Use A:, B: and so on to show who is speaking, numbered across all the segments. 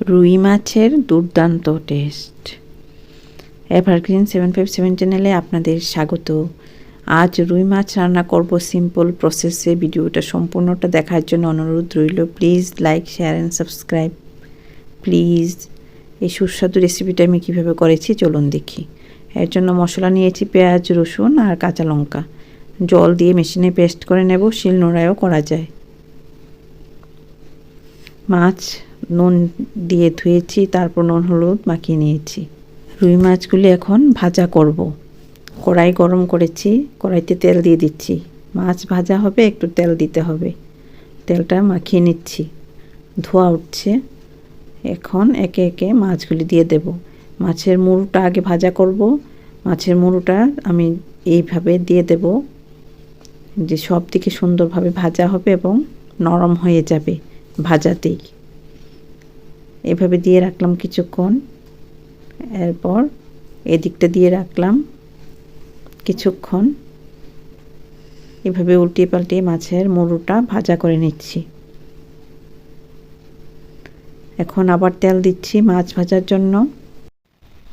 A: রুই মাছের দুর্দান্ত taste. Evergreen seven five seven চ্যানেলে আপনাদের স্বাগত। আজ রুই মাছ রান্না করব সিম্পল প্রসেসে। ভিডিওটা সম্পূর্ণটা দেখার জন্য অনুরোধ রইল। Please like, share and subscribe. Please এই সুস্বাদু রেসিপিটা আমি কীভাবে করেছি চলুন দেখি। এর জন্য মশলা নিয়েছি পেঁয়াজ, রসুন আর কাঁচা লঙ্কা। জল দিয়ে মেশিনে পেস্ট করে নেব। শিল নোড়ায়ও করা যায়। মাছ নুন দিয়ে ধুয়েছি, তারপর নুন, হলুদ মাখিয়ে নিয়েছি। রুই মাছগুলি এখন ভাজা করব। কড়াই গরম করেছি, কড়াইতে তেল দিয়ে দিচ্ছি। মাছ ভাজা হবে, একটু তেল দিতে হবে। তেলটা মাখিয়ে নিচ্ছি। ধোয়া উঠছে। এখন একে একে মাছগুলি দিয়ে দেব। মাছের মুড়োটা আগে ভাজা করব। মাছের মুড়োটা আমি এইভাবে দিয়ে দেব যে সব দিকে সুন্দরভাবে ভাজা হবে এবং নরম হয়ে যাবে ভাজাতেই। এভাবে দিয়ে রাখলাম কিছুক্ষণ। এরপর এদিকটা দিয়ে রাখলাম কিছুক্ষণ। এভাবে উল্টিয়ে পাল্টিয়ে মাছের মুড়োটা ভাজা করে নিচ্ছি। এখন আবার তেল দিচ্ছি মাছ ভাজার জন্য।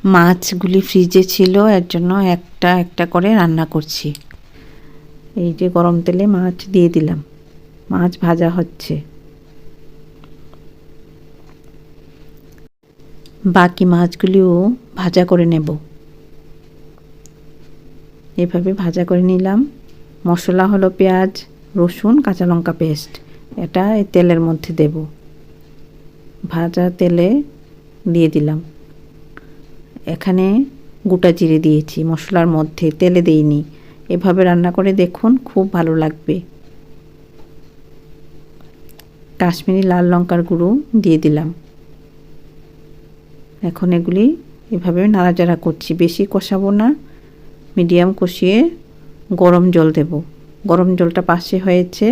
A: মাছগুলি ফ্রিজে ছিল, এর জন্য একটা একটা করে রান্না করছি। এই যে গরম তেলে মাছ দিয়ে দিলাম। মাছ ভাজা হচ্ছে। বাকি মাছগুলিও ভাজা করে নেব। এভাবে ভাজা করে নিলাম। মশলা হলো পেঁয়াজ, রসুন, কাঁচা লঙ্কা পেস্ট। এটা এই তেলের মধ্যে দেব। ভাজা তেলে দিয়ে দিলাম। এখানে গোটা জিরে দিয়েছি, মশলার মধ্যে তেলে দিইনি। এভাবে রান্না করে দেখুন, খুব ভালো লাগবে। কাশ্মীরি লাল লঙ্কার গুঁড়ো দিয়ে দিলাম। এখন এগুলি এভাবে নাড়াচাড়া করছি। বেশি কষাবো না মিডিয়াম কষিয়ে গরম জল দেব। গরম জলটা পাশে হয়েছে।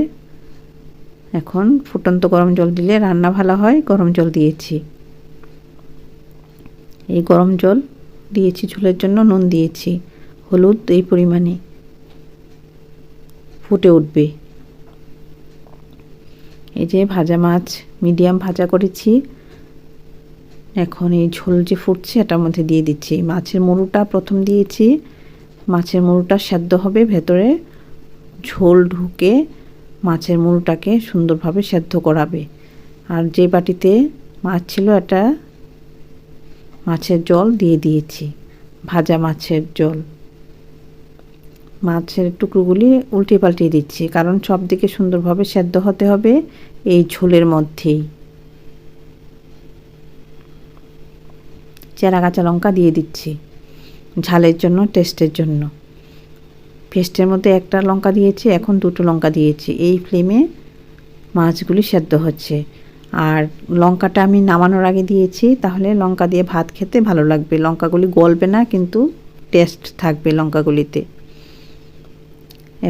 A: এখন ফুটন্ত গরম জল দিলে রান্না ভালো হয়, গরম জল দিয়েছি। এই গরম জল দিয়েছি ঝোলের জন্য নুন দিয়েছি। হলুদ এই পরিমাণে ফুটে উঠবে। এই যে ভাজা মাছ মিডিয়াম ভাজা করেছি। এখন এই ঝোল যে ফুটছে, এটার মধ্যে দিয়ে দিচ্ছি। মাছের মুড়োটা প্রথম দিয়েছি। মাছের মুড়োটা সেদ্ধ হবে ভেতরে। ঝোল ঢুকে মাছের মুড়োটাকে সুন্দরভাবে সেদ্ধ করাবে। আর যে বাটিতে মাছ ছিল, এটা মাছের জল দিয়ে দিয়েছি। ভাজা মাছের জল। মাছের টুকরোগুলি উল্টে পাল্টিয়ে দিচ্ছি, কারণ সব দিকে সুন্দরভাবে সেদ্ধ হতে হবে এই ঝোলের মধ্যেই। চেরা কাঁচা লঙ্কা দিয়ে দিচ্ছি। ঝালের জন্য, টেস্টের জন্য। পেস্টের মধ্যে একটা লঙ্কা দিয়েছি, এখন দুটো লঙ্কা দিয়েছি। এই ফ্লেমে মাছগুলি সেদ্ধ হচ্ছে। আর লঙ্কাটা আমি নামানোর আগে দিয়েছি, তাহলে লঙ্কা দিয়ে ভাত খেতে ভালো লাগবে। লঙ্কাগুলি গলবে না, কিন্তু টেস্ট থাকবে লঙ্কাগুলিতে।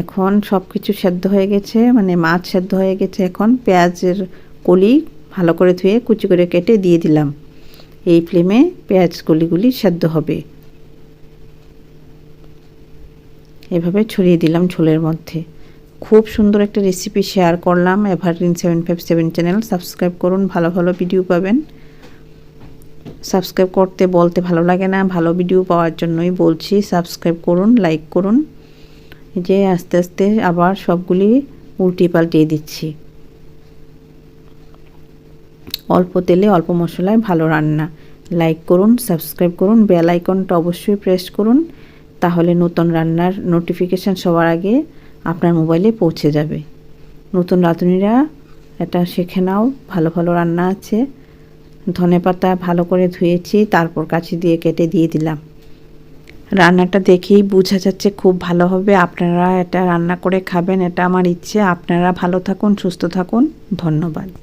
A: এখন সব কিছু সেদ্ধ হয়ে গেছে মানে মাছ সেদ্ধ হয়ে গেছে এখন। পেঁয়াজের কলি ভালো করে ধুয়ে কুচি করে কেটে দিয়ে দিলাম। এই ফ্লেমে পেঁয়াজ কলিগুলি সেদ্ধ হবে। এভাবে ছড়িয়ে দিলাম ঝোলের মধ্যে। খুব সুন্দর একটা রেসিপি শেয়ার করলাম। Evergreen seven five seven channel subscribe করুন, ভালো ভালো ভিডিও পাবেন। সাবস্ক্রাইব করতে বলতে ভালো লাগে না, ভালো ভিডিও পাওয়ার জন্যই বলছি সাবস্ক্রাইব করুন লাইক করুন। যে আস্তে আস্তে আবার সবগুলি উল্টিয়ে পাল্টিয়ে দিচ্ছি। অল্প তেলে অল্প মশলায় ভালো রান্না। লাইক করুন সাবস্ক্রাইব করুন বেল আইকনটা অবশ্যই প্রেস করুন, তাহলে নতুন রান্নার নোটিফিকেশান সবার আগে আপনার মোবাইলে পৌঁছে যাবে। নতুন রাঁধুনিরা, এটা শেখে নাও, ভালো ভালো রান্না আছে। ধনে পাতা ভালো করে ধুয়েছি, তারপর কাছি দিয়ে কেটে দিয়ে দিলাম। রান্নাটা দেখেই বোঝা যাচ্ছে খুব ভালো হবে। আপনারা এটা রান্না করে খাবেন, এটা আমার ইচ্ছে। আপনারা ভালো থাকুন, সুস্থ থাকুন। ধন্যবাদ।